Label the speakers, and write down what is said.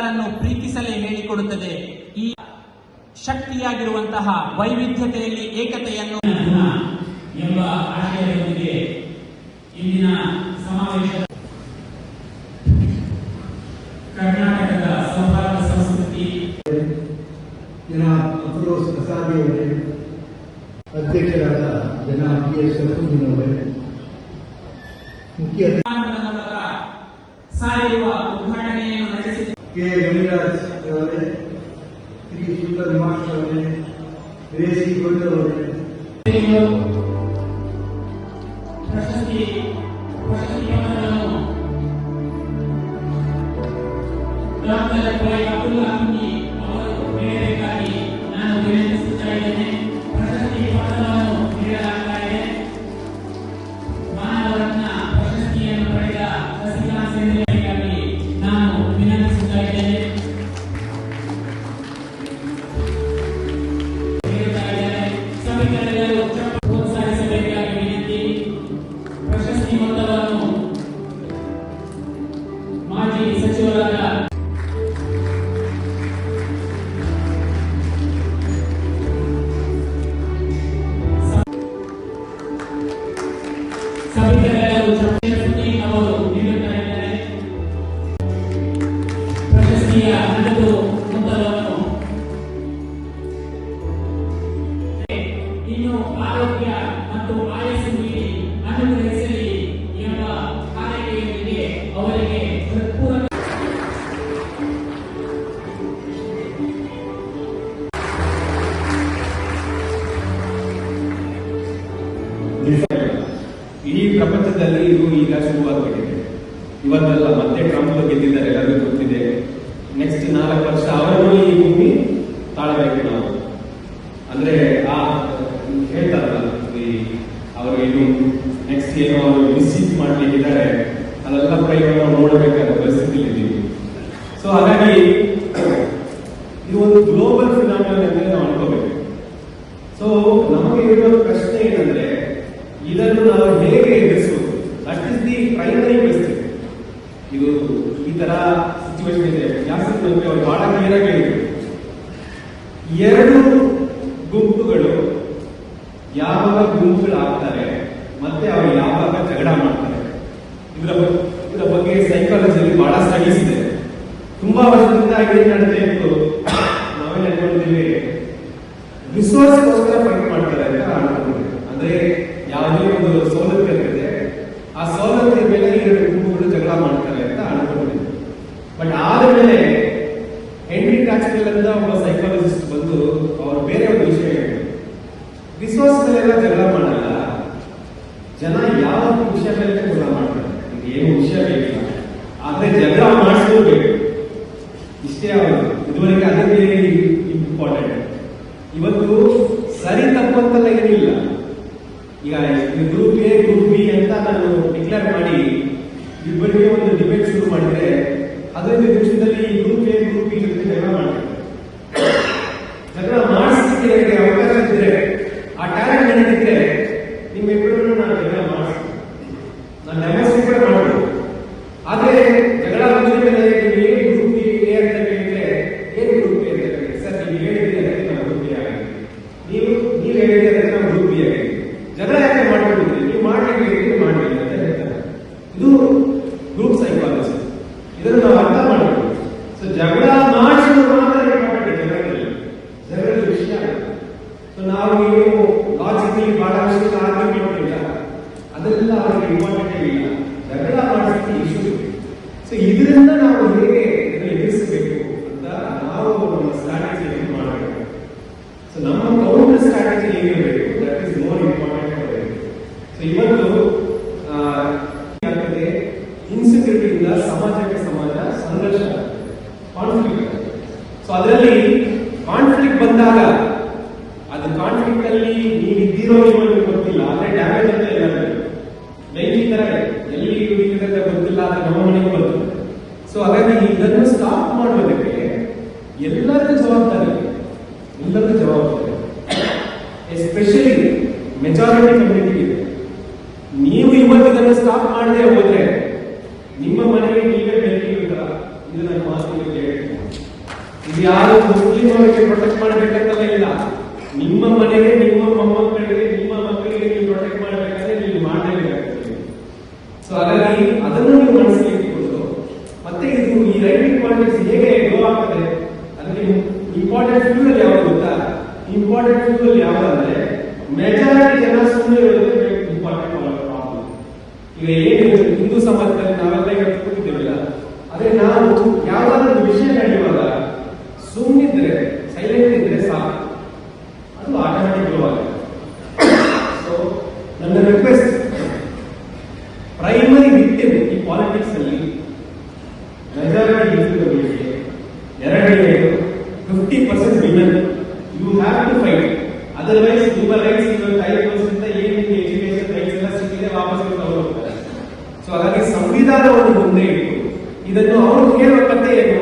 Speaker 1: ಎಲ್ಲರನ್ನು ಪ್ರೀತಿಸಲೇ ಹೇಳಿಕೊಡುತ್ತದೆ. ಈ ಶಕ್ತಿಯಾಗಿರುವಂತಹ ವೈವಿಧ್ಯತೆಯಲ್ಲಿ ಏಕತೆಯನ್ನು ಎಂಬ ಆಶಯದೊಂದಿಗೆ ಇಂದಿನ ಸಮಾವೇಶದ ಕರ್ನಾಟಕದ ಸೌಹಾರ್ದ ಸಂಸ್ಕೃತಿ
Speaker 2: ಅಫರೋಸ್ ಅವರೇ ಅಧ್ಯಕ್ಷರಾದ ಜನ ಪಿ ಎಸ್ ಮುಖ್ಯ
Speaker 1: கவிராஜ் அவர்களே
Speaker 3: திரு சூப்பர் மாஸ்டர் அவர்களே ரேசி கொண்டு அவர்களே பிரசஸ்தி பிரசஸ்தி அப்துல்லா நான் التي أحدث ವರ್ಷ ಈ ಭೂಮಿ ತಾಳಬೇಕು ನಾವು ಅಂದ್ರೆ ಆ ಹೇಳ್ತಾರಲ್ಲ ಅವರು ಏನು ನೆಕ್ಸ್ಟ್ ಏನೋ ಅವರು ಮಿಸ್ಯೂಸ್ ಮಾಡ್ಲಿಕ್ಕಿದ್ದಾರೆ, ಅದೆಲ್ಲ ನಾವು ನೋಡಬೇಕಾದ ಪರಿಸ್ಥಿತಿ ಇದ್ದೀವಿ ಸೊ ಹಾಗಾಗಿ ಇದು ಒಂದು ಗ್ಲೋಬಲ್ ಫಿನಾಮಿನಲ್ ಅಂತ ನಾವು ಅನ್ಕೋಬೇಕು. ಸೊ ನಮಗೆ ಇರುವ ಪ್ರಶ್ನೆ ಏನಂದ್ರೆ, ಇದನ್ನು ನಾವು ಹೇಗೆ ಎದುರಿಸಬಹುದು ದಟ್ ಇಸ್ ದಿ ಪ್ರೈಮರಿ ಪರಿಸ್ಥಿತಿ ಇದು ಈ ತರ ಸಿಚುವೇಶನ್ ಇದೆ. ನಮಗೆ ಅವ್ರು ಬಹಳ ಹೇಳಿದ್ರು ಎರಡು ಗುಂಪುಗಳು ಯಾವಾಗ ಗುಂಪುಗಳಾಗ್ತಾರೆ ಮತ್ತೆ ಅವರು ಯಾವಾಗ ಜಗಳ ಮಾಡ್ತಾರೆ. ಇದರ ಇದರ ಬಗ್ಗೆ ಸೈಕಾಲಜಿಯಲ್ಲಿ ಬಹಳ ಸ್ಟಡೀಸ್ ಇದೆ. ತುಂಬಾ ವರ್ಷದಿಂದ ಏನ್ ನಡೀತಾ ಇತ್ತು ನಾವೇನ್ ಅನ್ಕೊಂಡಿದ್ದೀವಿ? ರಿಸೋರ್ಸ್ಗೋಸ್ಕರ ಫೈಟ್ ಮಾಡ್ತಾರೆ ಅಂತ ಅನ್ಕೊಂಡಿದ್ದೀವಿ ಅಂದ್ರೆ ಯಾವುದೇ ಒಂದು ಸವಲತ್ತು ಇರ್ತದೆ ಆ ಸವಲತ್ತಿನ ಮೇಲೆ ಎರಡು ಗುಂಪುಗಳು ಜಗಳ ಮಾಡ್ತಾರೆ ಅಂತ ಅನ್ಕೊಂಡಿದ್ದೀವಿ ಬಟ್ ಆದ್ಮೇಲೆ ಹೆನ್ರಿ ಕ್ಯಾಚ್ವೆಲ್ ಅಂತ ಒಬ್ಬ ಸೈಕಾಲಜಿಸ್ಟ್ ಬಂದು ಅವರು ಬೇರೆ ಒಂದು ವಿಷಯ ಹೇಳಿದ್ರು ರಿಸೋರ್ಸ್ ಮೇಲೆಲ್ಲ ಜಗಳ ಮಾಡಲ್ಲ ಜನ ಯಾವ ವಿಷಯ ಮೇಲೆ ಜಗಳ ಮಾಡ್ತಾರೆ ನಿಮ್ಗೆ ಏನು ವಿಷಯ ಬೇಕಿಲ್ಲ ಆದ್ರೆ ಜಗಳ ಮಾಡಿಸ್ಕೋಬೇಕು. ಇಷ್ಟೇ ಅವರು. ಇದುವರೆಗೆ ಅದಕ್ಕೆ ಇಂಪಾರ್ಟೆಂಟ್ ಇವತ್ತು ಸರಿ ತಪ್ಪು ಏನಿಲ್ಲ. ಈಗ ಗ್ರೂಪ್ ಎ ಗ್ರೂಪ್ ಬಿ ಅಂತ ನಾನು ಡಿಕ್ಲೇರ್ ಮಾಡಿ, ಇಬ್ಬರಿಗೆ ಒಂದು ಡಿಬೇಟ್ ಶುರು ಮಾಡಿದ್ರೆ ಹದಿನೈದು ನಿಮಿಷದಲ್ಲಿ ಗ್ರೂಪ್ ಎ ಗ್ರೂಪ್ ಬಿ ಜೊತೆ ಜಗಳ ಮಾಡ್ತಾರೆ ಜಗಳ ಮಾಡಿಸ್ಲಿಕ್ಕೆ ನನಗೆ ಅವಕಾಶ ಇದ್ರೆ ಆ ಟ್ಯಾಲೆಂಟ್ ನನಗಿದ್ರೆ ನಿಮ್ಮಿಬ್ಬರನ್ನು ನಾನು ಜಗಳ ಮಾಡಿಸ್ತೀನಿ ನಾನು ಡೆಮಾನ್ಸ್ಟ್ರೇಟ್ ಕೂಡ ಮಾಡ್ಬೋದು ಆದ್ರೆ ಜಗಳ ಮುಗಿದ ಮೇಲೆ ನೀವು ಏನು ಗ್ರೂಪ್ ಎ ಅಂತ ಕೇಳಿದ್ರೆ ಏನು ಗ್ರೂಪ್ ಎ ಅಂತ ಕೇಳಿ ಸರ್ ನೀವು ಹೇಳಿದ್ರೆ ಅದಕ್ಕೆ ನಾವು ಗ್ರೂಪ್ ಎ ಆಗಿದೆ ನೀವು ನೀವು ಹೇಳಿದ್ರೆ ಅದಕ್ಕೆ ನಾವು ಗ್ರೂಪ್ ಬಿ ಆಗಿದೆ ಜಗಳ ಯಾಕೆ ಮಾಡ್ಕೊಂಡಿದ್ರಿ ನೀವು ಮಾಡ್ಲಿಕ್ಕೆ ಹೇಳಿದ್ರೆ ಮಾಡಲಿಲ್ಲ ಅಂತ ಹೇಳ್ತಾರೆ ಇದು ಗ್ರೂಪ್ ಸೈಕಾಲಜಿ ಇದನ್ನು ನಾವು ಅರ್ಥ ಮಾಡಬೇಕು ಸೊ ಜಗಳ ಮಾಡಿಸೋದು ಮಾತ್ರ ಇಂಪಾರ್ಟೆಂಟ್ ಜಗಳದಲ್ಲಿ ಜಗಳದ ವಿಷಯ ಸೊ ನಾವು ಏನು ಲಾಜಿಕಲಿ ಬಹಳ ವಿಷಯ ಆರ್ಗ್ಯೂ ಮಾಡ್ತಿಲ್ಲ ಅವರಿಗೆ ಇಂಪಾರ್ಟೆಂಟ್ ಇಲ್ಲ ಜಗಳ ಮಾಡಲಿಕ್ಕೆ ಇಶ್ಯೂ ಸೊ ಇದರಿಂದ ನಾವು ಹೇಗೆ ಎದುರಿಸಬೇಕು ಅಂತ ನಾವು ನಮ್ಮ ಸ್ಟ್ರಾಟಜಿ ಮಾಡಬೇಕು. ಸೊ ನಮ್ಮ ಕೌಂಟರ್ ಸ್ಟ್ರಾಟಜಿ ಹೇಗಿರಬೇಕು that is more important so ಇವತ್ತು ಏನಾಗ್ತದೆ? ಇನ್ಸೆಕ್ಯೂರಿಟಿಯಿಂದ ಸಮಾಜಕ್ಕೆ ಸಮಾಜ ಸಂಘರ್ಷ ಕಾನ್ಫ್ಲಿಕ್ಟ್ ಸೊ ಅದರಲ್ಲಿ ಕಾನ್ಫ್ಲಿಕ್ಟ್ ಬಂದಾಗ, ಅದು ಕಾನ್ಫ್ಲಿಕ್ಟ್ ಅಲ್ಲಿ ನೀವಿದ್ದೀರೋ ಇಲ್ಲೋ ಇದನ್ನ ಸ್ಟಾಪ್ ಮಾಡದೆ ಹೋದ್ರೆ ನಿಮ್ಮ ಮನೆಗೆ ನೀವೇ ಬೆಳಕಿಗಿಲ್ಲ ಇದು ನನ್ನ ಮಾತು ಇದು ಯಾರು ಮುಸ್ಲಿಂ ಅವರಿಗೆ ಪ್ರೊಟೆಕ್ಟ್ ಈಗ ಏನು ಹಿಂದೂ ಸಮಾಜದಲ್ಲಿ ನಾವೆಲ್ಲ ಈಗ ಕೂತಿದ್ದೇವಲ್ಲ ಆದ್ರೆ ನಾವು ಯಾವ್ದಾದ್ರು ವಿಷಯ ನಡೆಯುವಾಗ ಸುಮ್ಮನಿದ್ರೆ ಸೈಲೆಂಟ್ ಇದ್ರೆ ಸಾಕು. ಅದು ಆಟೋಮೆಟಿಕ್ ಗ್ಲೋ ಆಗುತ್ತೆ ಸೊ ನನ್ನ ರಿಕ್ವೆಸ್ಟ್ ಪ್ರೈಮರಿ ವಿಕ್ಟಿಮ್ ಈ ಪಾಲಿಟಿಕ್ಸ್ ಅಲ್ಲಿ. y de nuevo, ahora quiero